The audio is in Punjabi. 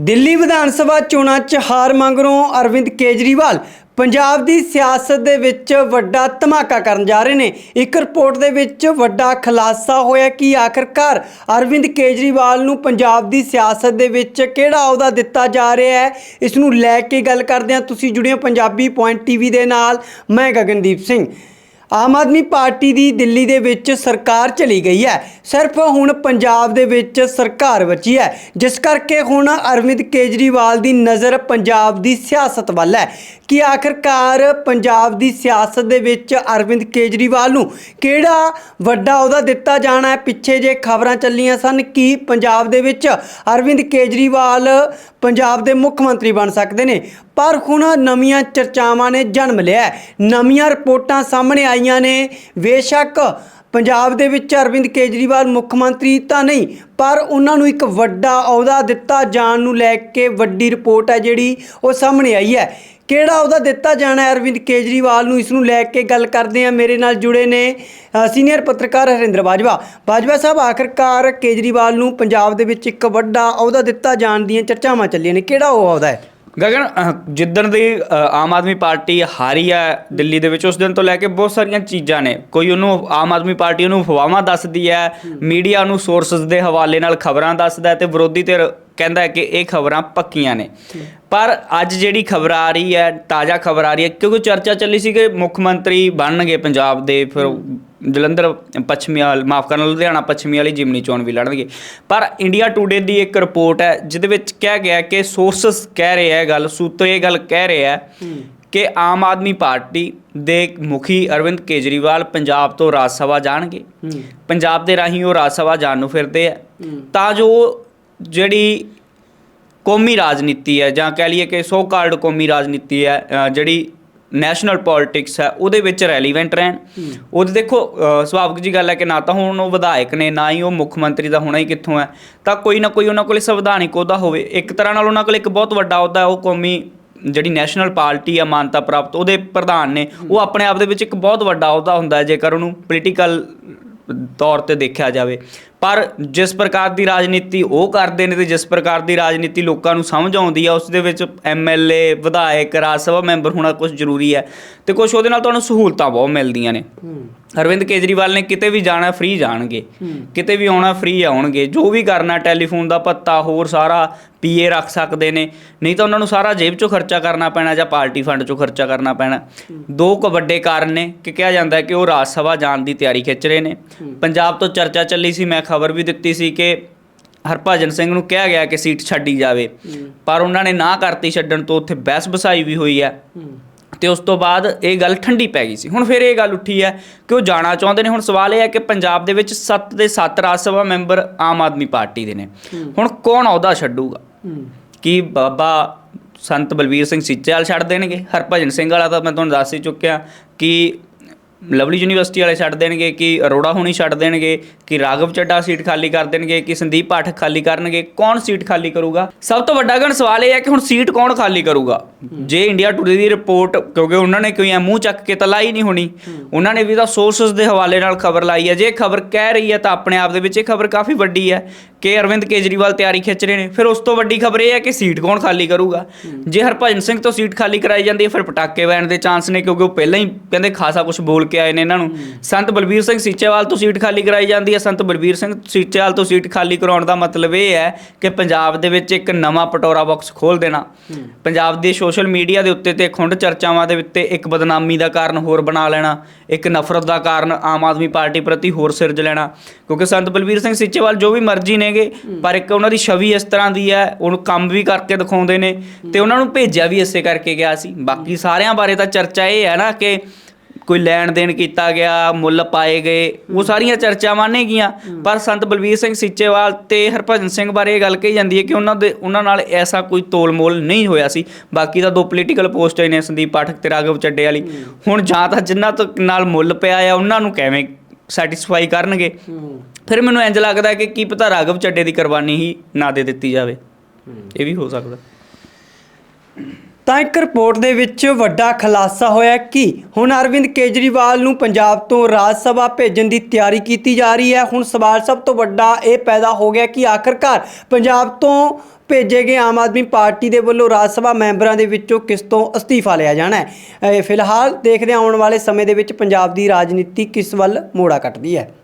ਦਿੱਲੀ ਵਿਧਾਨ ਸਭਾ ਚੋਣਾਂ 'ਚ ਹਾਰ ਮੰਗਰੋਂ ਅਰਵਿੰਦ ਕੇਜਰੀਵਾਲ ਪੰਜਾਬ ਦੀ ਸਿਆਸਤ ਦੇ ਵਿੱਚ ਵੱਡਾ ਧਮਾਕਾ ਕਰਨ ਜਾ ਰਹੇ ਨੇ। ਇੱਕ ਰਿਪੋਰਟ ਦੇ ਵਿੱਚ ਵੱਡਾ ਖੁਲਾਸਾ ਹੋਇਆ ਕਿ ਆਖਰਕਾਰ ਅਰਵਿੰਦ ਕੇਜਰੀਵਾਲ ਨੂੰ ਪੰਜਾਬ ਦੀ ਸਿਆਸਤ ਦੇ ਵਿੱਚ ਕਿਹੜਾ ਅਹੁਦਾ ਦਿੱਤਾ ਜਾ ਰਿਹਾ ਹੈ? ਇਸ ਨੂੰ ਲੈ ਕੇ ਗੱਲ ਕਰਦੇ ਹਾਂ। ਤੁਸੀਂ ਜੁੜੇ ਹੋ ਪੰਜਾਬੀ ਪੁਆਇੰਟ ਟੀਵੀ ਦੇ ਨਾਲ। ਮੈਂ ਗਗਨਦੀਪ ਸਿੰਘ। ਆਮ ਆਦਮੀ ਪਾਰਟੀ ਦੀ ਦਿੱਲੀ ਦੇ ਵਿੱਚ ਸਰਕਾਰ ਚਲੀ ਗਈ ਹੈ। ਸਿਰਫ ਹੁਣ ਪੰਜਾਬ ਦੇ ਵਿੱਚ ਸਰਕਾਰ ਬਚੀ ਹੈ। ਜਿਸ ਕਰਕੇ ਹੁਣ ਅਰਵਿੰਦ ਕੇਜਰੀਵਾਲ ਦੀ ਨਜ਼ਰ ਪੰਜਾਬ ਦੀ ਸਿਆਸਤ ਵੱਲ ਹੈ। ਕਿ ਆਖਰਕਾਰ ਪੰਜਾਬ ਦੀ ਸਿਆਸਤ ਦੇ ਵਿੱਚ ਅਰਵਿੰਦ ਕੇਜਰੀਵਾਲ ਨੂੰ ਕਿਹੜਾ ਵੱਡਾ ਅਹੁਦਾ ਦਿੱਤਾ ਜਾਣਾ ਹੈ? ਪਿੱਛੇ ਜੇ ਖਬਰਾਂ ਚੱਲੀਆਂ ਸਨ, ਕਿ ਪੰਜਾਬ ਦੇ ਵਿੱਚ ਅਰਵਿੰਦ ਕੇਜਰੀਵਾਲ ਪੰਜਾਬ ਦੇ ਮੁੱਖ ਮੰਤਰੀ ਬਣ ਸਕਦੇ ਨੇ? ਪਰ ਹੁਣ ਨਵੀਆਂ ਚਰਚਾਵਾਂ ਨੇ ਜਨਮ ਲਿਆ। ਨਵੀਆਂ ਰਿਪੋਰਟਾਂ ਸਾਹਮਣੇ ਆਈਆਂ ਨੇ। ਬੇਸ਼ੱਕ ਪੰਜਾਬ ਦੇ ਵਿੱਚ ਅਰਵਿੰਦ ਕੇਜਰੀਵਾਲ ਮੁੱਖ ਮੰਤਰੀ ਤਾਂ ਨਹੀਂ, ਪਰ ਉਹਨਾਂ ਨੂੰ ਇੱਕ ਵੱਡਾ ਅਹੁਦਾ ਦਿੱਤਾ ਜਾਣ ਨੂੰ ਲੈ ਕੇ ਵੱਡੀ ਰਿਪੋਰਟ ਹੈ ਜਿਹੜੀ ਉਹ ਸਾਹਮਣੇ ਆਈ ਹੈ। ਕਿਹੜਾ ਅਹੁਦਾ ਦਿੱਤਾ ਜਾਣਾ ਹੈ ਅਰਵਿੰਦ ਕੇਜਰੀਵਾਲ ਨੂੰ? ਇਸ ਨੂੰ ਲੈ ਕੇ ਗੱਲ ਕਰਦੇ ਹਾਂ। ਮੇਰੇ ਨਾਲ ਜੁੜੇ ਨੇ ਸੀਨੀਅਰ ਪੱਤਰਕਾਰ ਹਰਿੰਦਰ ਬਾਜਵਾ। ਬਾਜਵਾ ਸਾਹਿਬ, ਆਖਰਕਾਰ ਕੇਜਰੀਵਾਲ ਨੂੰ ਪੰਜਾਬ ਦੇ ਵਿੱਚ ਇੱਕ ਵੱਡਾ ਅਹੁਦਾ ਦਿੱਤਾ ਜਾਣ ਦੀਆਂ ਚਰਚਾਵਾਂ ਚੱਲੀਆਂ ਨੇ। ਕਿਹੜਾ ਉਹ ਅਹੁਦਾ ਹੈ? ਗਗਨ ਅਹ, ਜਿੱਦਣ ਦੀ ਅਹ, ਆਮ ਆਦਮੀ ਪਾਰਟੀ ਹਾਰੀ ਹੈ ਦਿੱਲੀ ਦੇ ਵਿੱਚ ਉਸ ਦਿਨ ਤੋਂ ਲੈ ਕੇ ਬਹੁਤ ਸਾਰੀਆਂ ਚੀਜ਼ਾਂ ਨੇ। ਕੋਈ ਉਹਨੂੰ ਆਮ ਆਦਮੀ ਪਾਰਟੀ ਉਹਨੂੰ ਅਫਵਾਹਾਂ ਦੱਸਦੀ ਹੈ ਮੀਡੀਆ ਨੂੰ ਸੋਰਸਸ ਦੇ ਹਵਾਲੇ ਨਾਲ ਖਬਰਾਂ ਦੱਸਦਾ ਹੈ ਤੇ ਵਿਰੋਧੀ ਧਿਰ ਕਹਿੰਦਾ ਹੈ ਕਿ ਇਹ ਖਬਰਾਂ ਪੱਕੀਆਂ ਨੇ। ਪਰ ਅੱਜ ਜਿਹੜੀ ਖਬਰ ਆ ਰਹੀ ਹੈ ਤਾਜ਼ਾ ਖਬਰ ਆ ਰਹੀ ਹੈ ਕਿਉਂਕਿ ਚਰਚਾ ਚੱਲੀ ਸੀ ਕਿ ਮੁੱਖ ਮੰਤਰੀ ਬਣਨਗੇ ਪੰਜਾਬ ਦੇ ਫਿਰ ਜਲੰਧਰ, ਪੱਛਮੀ ਮਾਫ ਕਰਨਾ, ਲੁਧਿਆਣਾ, ਪੱਛਮੀ ਵਾਲੀ ਜਿਮਨੀ ਚੋਣ ਵੀ ਲੜਨਗੇ। ਪਰ ਇੰਡੀਆ ਟੂਡੇ ਦੀ ਇੱਕ ਰਿਪੋਰਟ ਹੈ, ਜਿਹਦੇ ਵਿੱਚ ਕਿਹਾ ਗਿਆ ਕਿ ਸੋਰਸਸ ਕਹਿ ਰਹੇ ਹੈ ਗੱਲ, ਸੂਤਰ ਇਹ ਗੱਲ ਕਹਿ ਰਿਹਾ ਹੈ ਕਿ ਆਮ ਆਦਮੀ ਪਾਰਟੀ ਦੇ ਮੁਖੀ ਅਰਵਿੰਦ ਕੇਜਰੀਵਾਲ ਪੰਜਾਬ ਤੋਂ ਰਾਜ ਸਭਾ ਜਾਣਗੇ। ਪੰਜਾਬ ਦੇ ਰਾਹੀਂ ਉਹ ਰਾਜ ਸਭਾ ਜਾਣ ਨੂੰ ਫਿਰਦੇ ਆ। ਤਾਂ ਜੋ ਜਿਹੜੀ ਕੌਮੀ ਰਾਜਨੀਤੀ ਹੈ, ਜਾਂ ਕਹਿ ਲਈਏ ਕਿ ਸੋ ਕਾਲਡ ਕੌਮੀ ਰਾਜਨੀਤੀ ਹੈ ਜਿਹੜੀ ਨੈਸ਼ਨਲ ਪੋਲਿਟਿਕਸ ਹੈ ਉਹਦੇ ਵਿੱਚ ਰੈਲੀਵੈਂਟ ਰਹਿਣ। ਉਹਦੇ ਦੇਖੋ ਸੁਭਾਵਿਕ ਜੀ ਗੱਲ ਹੈ ਕਿ ਨਾ ਤਾਂ ਹੁਣ ਉਹ ਵਿਧਾਇਕ ਨੇ ਨਾ ਹੀ ਉਹ ਮੁੱਖ ਮੰਤਰੀ ਦਾ ਹੋਣਾ ਹੀ ਕਿੱਥੋਂ ਹੈ। ਤਾਂ ਕੋਈ ਨਾ ਕੋਈ ਉਹਨਾਂ ਕੋਲੇ ਸੰਵਿਧਾਨਿਕ ਅਹੁਦਾ ਹੋਵੇ। ਇੱਕ ਤਰ੍ਹਾਂ ਨਾਲ ਉਹਨਾਂ ਕੋਲ ਇੱਕ ਬਹੁਤ ਵੱਡਾ ਅਹੁਦਾ ਹੈ ਉਹ ਕੌਮੀ ਜਿਹੜੀ ਨੈਸ਼ਨਲ ਪਾਰਟੀ ਆ ਮਾਨਤਾ ਪ੍ਰਾਪਤ ਉਹਦੇ ਪ੍ਰਧਾਨ ਨੇ। ਉਹ ਆਪਣੇ ਆਪ ਦੇ ਵਿੱਚ ਇੱਕ ਬਹੁਤ ਵੱਡਾ ਅਹੁਦਾ ਹੁੰਦਾ ਹੈ ਜੇਕਰ ਉਹਨੂੰ ਪੋਲੀਟੀਕਲ ਤੌਰ ਤੇ ਦੇਖਿਆ ਜਾਵੇ। ਪਰ ਜਿਸ ਪ੍ਰਕਾਰ ਦੀ ਰਾਜਨੀਤੀ ਉਹ ਕਰਦੇ ਨੇ ਤੇ ਜਿਸ ਪ੍ਰਕਾਰ ਦੀ ਰਾਜਨੀਤੀ ਲੋਕਾਂ ਨੂੰ ਸਮਝ ਆਉਂਦੀ ਆ ਉਸ ਦੇ ਵਿੱਚ ਐਮਐਲਏ ਵਿਧਾਇਕ ਰਾਜ ਸਭਾ ਮੈਂਬਰ ਹੋਣਾ ਕੁਝ ਜ਼ਰੂਰੀ ਹੈ ਤੇ ਕੁਝ ਉਹਦੇ ਨਾਲ ਤੁਹਾਨੂੰ ਸਹੂਲਤਾਂ ਬਹੁਤ ਮਿਲਦੀਆਂ ਨੇ। ਅਰਵਿੰਦ ਕੇਜਰੀਵਾਲ ਨੇ ਕਿਤੇ ਵੀ ਜਾਣਾ ਫ੍ਰੀ ਜਾਣਗੇ। ਕਿਤੇ ਵੀ ਆਉਣਾ ਫ੍ਰੀ ਆਉਣਗੇ ਜੋ ਵੀ ਕਰਨਾ ਟੈਲੀਫੋਨ ਦਾ ਭੱਤਾ ਹੋਰ ਸਾਰਾ ਪੀਏ ਰੱਖ ਸਕਦੇ ਨੇ। ਨਹੀਂ ਤਾਂ ਉਹਨਾਂ ਨੂੰ ਸਾਰਾ ਜੇਬ ਚੋਂ ਖਰਚਾ ਕਰਨਾ ਪੈਣਾ ਜਾਂ ਪਾਰਟੀ ਫੰਡ ਚੋਂ ਖਰਚਾ ਕਰਨਾ ਪੈਣਾ। ਦੋ ਕੁ ਵੱਡੇ ਕਾਰਨ ਨੇ ਕਿ ਕਿਹਾ ਜਾਂਦਾ ਹੈ ਕਿ ਉਹ ਰਾਜ ਸਭਾ ਜਾਣ ਦੀ ਤਿਆਰੀ ਖਿੱਚ ਰਹੇ ਨੇ। ਪੰਜਾਬ ਤੋਂ ਚਰਚਾ ਚੱਲੀ ਸੀ ਮੈਂ ਖਬਰ ਵੀ ਦਿੱਤੀ ਸੀ ਕਿ ਹਰਭਜਨ ਸਿੰਘ ਨੂੰ ਕਿਹਾ ਗਿਆ ਕਿ ਸੀਟ ਛੱਡੀ ਜਾਵੇ। ਪਰ ਉਹਨਾਂ ਨੇ ਨਾ ਕਰਤੀ ਛੱਡਣ ਤੋਂ ਉੱਥੇ ਬਹਿਸ ਬਸਾਈ ਵੀ ਹੋਈ ਹੈ। ਤੇ ਉਸ ਤੋਂ ਬਾਅਦ ਇਹ ਗੱਲ ਠੰਡੀ ਪੈ ਗਈ ਸੀ। ਹੁਣ ਫਿਰ ਇਹ ਗੱਲ ਉੱਠੀ ਹੈ ਕਿ ਉਹ ਜਾਣਾ ਚਾਹੁੰਦੇ ਨੇ। ਹੁਣ ਸਵਾਲ ਇਹ ਹੈ ਕਿ ਪੰਜਾਬ ਦੇ ਵਿੱਚ 7 ਦੇ 7 ਰਾਜ ਸਭਾ ਮੈਂਬਰ ਆਮ ਆਦਮੀ ਪਾਰਟੀ ਦੇ ਨੇ। ਹੁਣ ਕੌਣ ਅਹੁਦਾ ਛੱਡੂਗਾ? ਕੀ ਬਾਬਾ ਸੰਤ ਬਲਵੀਰ ਸਿੰਘ ਸਿੱਚੇਵਾਲ ਛੱਡ ਦੇਣਗੇ? ਹਰਭਜਨ ਸਿੰਘ ਵਾਲਾ ਤਾਂ ਮੈਂ ਤੁਹਾਨੂੰ ਦੱਸ ਹੀ ਚੁੱਕਿਆ ਕਿ ਲਵਲੀ ਯੂਨੀਵਰਸਿਟੀ ਵਾਲੇ ਛੱਡ ਦੇਣਗੇ, ਕਿ ਅਰੋੜਾ ਹੋਣੀ ਛੱਡ ਦੇਣਗੇ, ਕਿ ਰਾਘਵ ਚੱਡਾ ਸੀਟ ਖਾਲੀ ਕਰ ਦੇਣਗੇ, ਕਿ ਸੰਦੀਪ ਪਾਠਕ ਖਾਲੀ ਕਰਨਗੇ, ਕੌਣ ਸੀਟ ਖਾਲੀ ਕਰੂਗਾ? ਸਭ ਤੋਂ ਵੱਡਾ ਗਣ ਸਵਾਲ ਇਹ ਹੈ ਕਿ ਹੁਣ ਸੀਟ ਕੌਣ ਖਾਲੀ ਕਰੂਗਾ? ਜੇ ਇੰਡੀਆ ਟੂਡੇ ਦੀ ਰਿਪੋਰਟ, ਕਿਉਂਕਿ ਉਹਨਾਂ ਨੇ ਕੋਈ ਐ ਮੂੰਹ ਚੱਕ ਕੇ ਤਾਂ ਲਾਈ ਨਹੀਂ ਹੋਣੀ, ਉਹਨਾਂ ਨੇ ਵੀ ਤਾਂ ਸੋਰਸਸ ਦੇ ਹਵਾਲੇ ਨਾਲ ਖਬਰ ਲਾਈ ਹੈ। ਜੇ ਖਬਰ ਕਹਿ ਰਹੀ ਹੈ ਤਾਂ ਆਪਣੇ ਆਪ ਦੇ ਵਿੱਚ ਇਹ ਖਬਰ ਕਾਫੀ ਵੱਡੀ ਹੈ ਕਿ ਅਰਵਿੰਦ ਕੇਜਰੀਵਾਲ ਤਿਆਰੀ ਖਿੱਚ ਰਹੇ ਨੇ। ਫਿਰ ਉਸ ਤੋਂ ਵੱਡੀ ਖਬਰ ਇਹ ਹੈ ਕਿ ਸੀਟ ਕੌਣ ਖਾਲੀ ਕਰੂਗਾ? ਜੇ ਹਰਭਜਨ ਸਿੰਘ ਤੋਂ ਸੀਟ ਖਾਲੀ ਕਰਾਈ ਜਾਂਦੀ ਹੈ, ਫਿਰ ਪਟਾਕੇ ਵੈਣ ਦੇ ਚਾਂਸ ਨੇ, ਕਿਉਂਕਿ ਉਹ ਪਹਿਲਾਂ ਹੀ ਕਹਿੰਦੇ ਖਾਸਾ ਕੁਝ ਬੋਲ ਕੇ ਆਏ ਨੇ ਇਹਨਾਂ ਨੂੰ। ਸੰਤ ਬਲਬੀਰ ਸਿੰਘ ਸੀਚੇਵਾਲ ਤੋਂ ਸੀਟ ਖਾਲੀ ਕਰਾਈ ਜਾਂਦੀ ਹੈ। ਸੰਤ ਬਲਬੀਰ ਸਿੰਘ ਸੀਚੇਵਾਲ ਤੋਂ ਸੀਟ ਖਾਲੀ ਕਰਾਉਣ ਦਾ ਮਤਲਬ ਇਹ ਹੈ ਕਿ ਪੰਜਾਬ ਦੇ ਵਿੱਚ ਇੱਕ ਨਵਾਂ ਪਟੋਰਾ ਬਾਕਸ ਖੋਲ ਦੇਣਾ। ਪੰਜਾਬ ਦੇ ਸੋਸ਼ਲ ਮੀਡੀਆ ਦੇ ਉੱਤੇ ਤੇ ਖੁੰਡ ਚਰਚਾਵਾਂ ਦੇ ਉੱਤੇ ਇੱਕ ਬਦਨਾਮੀ ਦਾ ਕਾਰਨ ਹੋਰ ਬਣਾ ਲੈਣਾ, ਇੱਕ ਨਫ਼ਰਤ ਦਾ ਕਾਰਨ ਆਮ ਆਦਮੀ ਪਾਰਟੀ ਪ੍ਰਤੀ ਹੋਰ ਸਿਰਜ ਲੈਣਾ। ਕਿਉਂਕਿ ਸੰਤ ਬਲਬੀਰ ਸਿੰਘ ਸੀਚੇਵਾਲ ਜੋ ਵੀ ਮਰਜ਼ੀ ਨੇਗੇ, ਪਰ ਇੱਕ ਉਹਨਾਂ ਦੀ ਛਵੀ ਇਸ ਤਰ੍ਹਾਂ ਦੀ ਹੈ, ਉਹਨੂੰ ਕੰਮ ਵੀ ਕਰਕੇ ਦਿਖਾਉਂਦੇ ਨੇ ਤੇ ਉਹਨਾਂ ਨੂੰ ਭੇਜਿਆ ਵੀ ਇਸੇ ਕਰਕੇ ਗਿਆ ਸੀ। ਬਾਕੀ ਸਾਰਿਆਂ ਬਾਰੇ ਤਾਂ ਚਰਚਾ ਇਹ ਹੈ ਨਾ ਕਿ ਕੋਈ ਲੈਣ ਦੇਣ ਕੀਤਾ ਗਿਆ ਮੁੱਲ ਪਾਏ ਗਏ ਉਹ ਸਾਰੀਆਂ ਚਰਚਾਵਾਂ ਨੇ ਗੀਆਂ ਪਰ ਸੰਤ ਬਲਵੀਰ ਸਿੰਘ ਸੀਚੇਵਾਲ ਤੇ ਹਰਭਜਨ ਸਿੰਘ ਬਾਰੇ ਇਹ ਗੱਲ ਕਹੀ ਜਾਂਦੀ ਹੈ ਕਿ ਉਹਨਾਂ ਦੇ ਉਹਨਾਂ ਨਾਲ ਐਸਾ ਕੋਈ ਤੋਲਮੋਲ ਨਹੀਂ ਹੋਇਆ ਸੀ। ਬਾਕੀ ਤਾਂ ਦੋ ਪੋਲੀਟੀਕਲ ਪੋਸਟ ਨੇ ਸੰਦੀਪ ਪਾਠਕ ਤੇ ਰਾਘਵ ਚੱਡੇ ਵਾਲੀ। ਹੁਣ ਜਾਂ ਤਾਂ ਜਿਨ੍ਹਾਂ ਤੋਂ ਨਾਲ ਮੁੱਲ ਪਿਆ ਆ ਉਹਨਾਂ ਨੂੰ ਕਿਵੇਂ ਸੈਟੀਸਫਾਈ ਕਰਨਗੇ? ਫਿਰ ਮੈਨੂੰ ਇੰਜ ਲੱਗਦਾ ਹੈ ਕਿ ਕੀ ਪਤਾ ਰਾਘਵ ਚੱਡੇ ਦੀ ਕੁਰਬਾਨੀ ਹੀ ਨਾ ਦੇ ਦਿੱਤੀ ਜਾਵੇ। ਇਹ ਵੀ ਹੋ ਸਕਦਾ। ਤਾਂ ਇੱਕ ਰਿਪੋਰਟ ਦੇ ਵਿੱਚ ਵੱਡਾ ਖੁਲਾਸਾ ਹੋਇਆ ਕਿ ਹੁਣ ਅਰਵਿੰਦ ਕੇਜਰੀਵਾਲ ਨੂੰ ਪੰਜਾਬ ਤੋਂ ਰਾਜ ਸਭਾ ਭੇਜਣ ਦੀ ਤਿਆਰੀ ਕੀਤੀ ਜਾ ਰਹੀ ਹੈ। ਹੁਣ ਸਵਾਲ ਸਭ ਤੋਂ ਵੱਡਾ ਇਹ ਪੈਦਾ ਹੋ ਗਿਆ ਕਿ ਆਖਰਕਾਰ ਪੰਜਾਬ ਤੋਂ ਭੇਜੇ ਗਏ ਆਮ ਆਦਮੀ ਪਾਰਟੀ ਦੇ ਵੱਲੋਂ ਰਾਜ ਸਭਾ ਮੈਂਬਰਾਂ ਦੇ ਵਿੱਚੋਂ ਕਿਸ ਤੋਂ ਅਸਤੀਫਾ ਲਿਆ ਜਾਣਾ ਹੈ। ਫਿਲਹਾਲ ਦੇਖਦੇ ਆਉਣ ਵਾਲੇ ਸਮੇਂ ਦੇ ਵਿੱਚ ਪੰਜਾਬ ਦੀ ਰਾਜਨੀਤੀ ਕਿਸ ਵੱਲ ਮੋੜਾ ਕੱਟਦੀ ਹੈ।